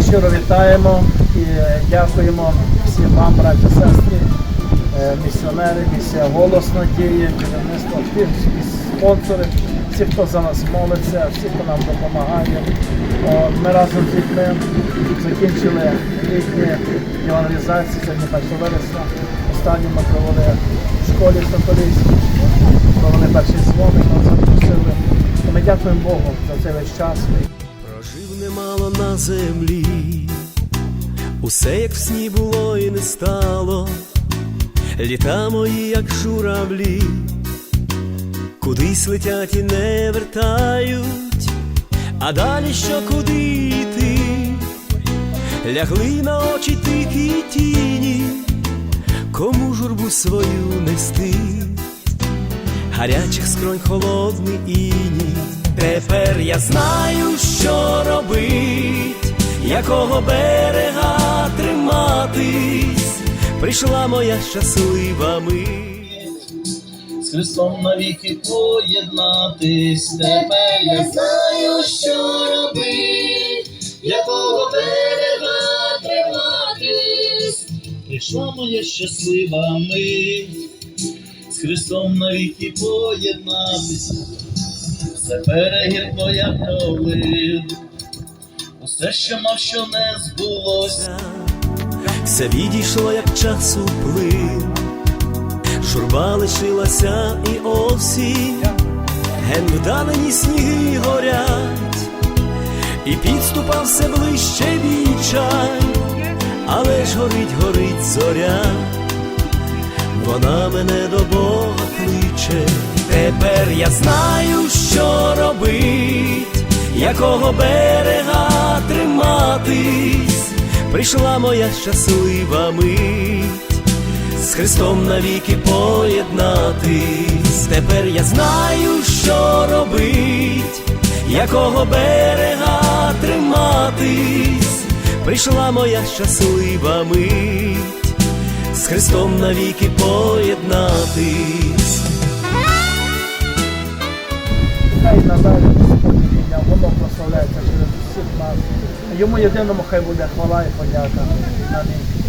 щиро вітаємо і е, дякуємо всім вам, браті сестри, е, місіонери, місія голос надії, керівництво, спонсори, всі, хто за нас молиться, всі, хто нам допомагає. Ми разом з дітьми закінчили літні евангелізації, сьогодні 1 вересня. Останню ми провели в школі Соколівській, провели перший дзвоник, нас запросили. Ми дякуємо Богу за цей весь час. Прожив немало на землі, усе як в сні було і не стало, літа мої, як журавлі, кудись летять і не вертають, а далі що куди йти, лягли на очі тихі тіні, кому журбу свою нести? Гарячих скронь холодний іній. Тепер я знаю, що якого берега триматись. Прийшла моя щаслива мить. з Христом навіки поєднатись. Тепер я знаю, що робить, якого берега триматись. Прийшла моя щаслива мить, з Христом навіки поєднатись. Все перегірко я пролив, усе, що мав, що не збулося. Все відійшло, як часу плин, журба лишилася і осінь, ген вдалені сніги горять, і підступав все ближче вічай, але ж горить, горить зоря, вона мене до Бога кличе. Тепер я знаю, що робить, якого берега триматись. Прийшла моя щаслива мить, з Христом навіки поєднатись. Тепер я знаю, що робить, якого берега триматись. Прийшла моя щаслива мить, з Христом навіки поєднатись. Воно прославляється через всіх нас. Йому єдиному хай буде хвала і подяка. Амінь.